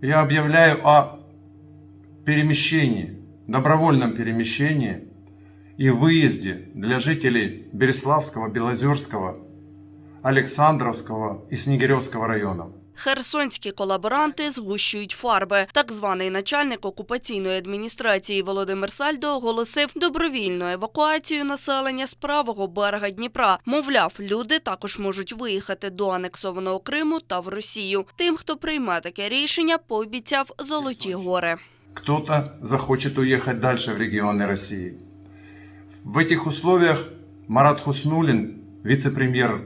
я объявляю о перемещении, добровольном перемещении и выезде для жителей Береславского, Белозерского, Александровского и Снегиревского районов. Херсонські колаборанти згущують фарби. Так званий начальник окупаційної адміністрації Володимир Сальдо оголосив добровільну евакуацію населення з правого берега Дніпра. Мовляв, люди також можуть виїхати до анексованого Криму та в Росію. Тим, хто прийме таке рішення, пообіцяв золоті гори. Кто-то захочет уехать дальше в регионы России. В этих условиях Марат Хуснулин, вице-премьер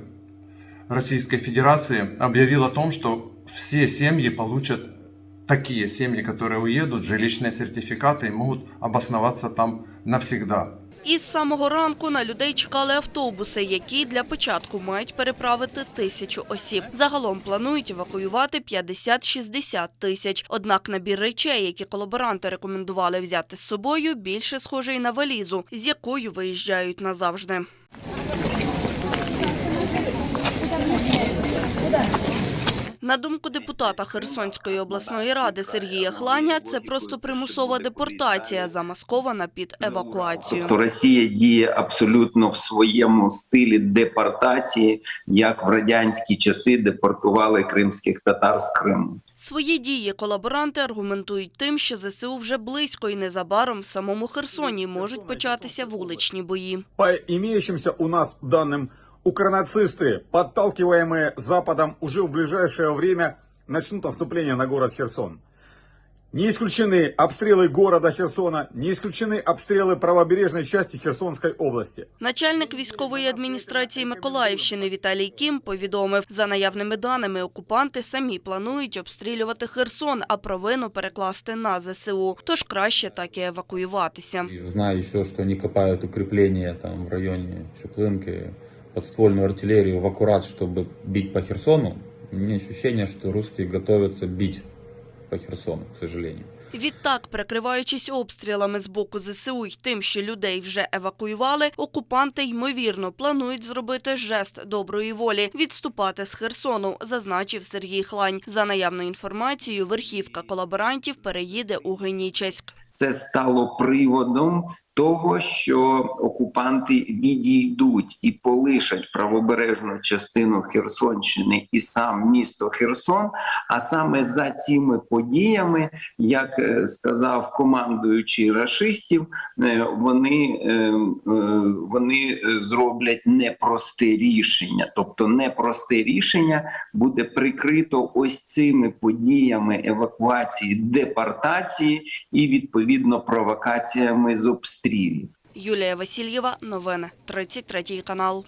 Российской Федерации, объявил о том, что все семьи получат такие семьи, которые уедут, жилищные сертификаты и могут обосноваться там навсегда. Із самого ранку на людей чекали автобуси, які для початку мають переправити тисячу осіб. Загалом планують евакуювати 50-60 тисяч. Однак набір речей, які колаборанти рекомендували взяти з собою, більше схожий на валізу, з якою виїжджають назавжди. На думку депутата Херсонської обласної ради Сергія Хланя, це просто примусова депортація, замаскована під евакуацію. Тобто Росія діє абсолютно в своєму стилі депортації, як в радянські часи депортували кримських татар з Криму. Свої дії колаборанти аргументують тим, що ЗСУ вже близько і незабаром в самому Херсоні можуть початися вуличні бої. По имеющимся у нас данным, укронацисты, подталкиваемые Западом, уже в ближайшее время начнут наступление на город Херсон. Не исключены обстрелы города Херсона, не исключены обстрелы правобережной части Херсонской области. Начальник військової адміністрації Миколаївщини Віталій Кім повідомив, за наявними даними, окупанти самі планують обстрілювати Херсон, а провину перекласти на ЗСУ. Тож краще так і евакуюватися. И Знаю еще, что они копают укрепления там в районе Чеплынки, подствольную артиллерию в аккурат, чтобы бить по Херсону. У меня ощущение, что русские готовятся бить по Херсону, к сожалению. Відтак, прикриваючись обстрілами з боку ЗСУ й тим, що людей вже евакуювали, окупанти ймовірно планують зробити жест доброї волі відступати з Херсону, зазначив Сергій Хлань. За наявною інформацією, верхівка колаборантів переїде у Генічеськ. Це стало приводом того, що окупанти відійдуть і полишать правобережну частину Херсонщини і сам місто Херсон. А саме за цими подіями, як сказав командуючий рашистів, е, вони, е, е, вони е, зроблять непросте рішення. Тобто, непросте рішення буде прикрито ось цими подіями евакуації, депортації і відповідно провокаціями з обстрілів. Юлія Васильєва, новини 33 канал.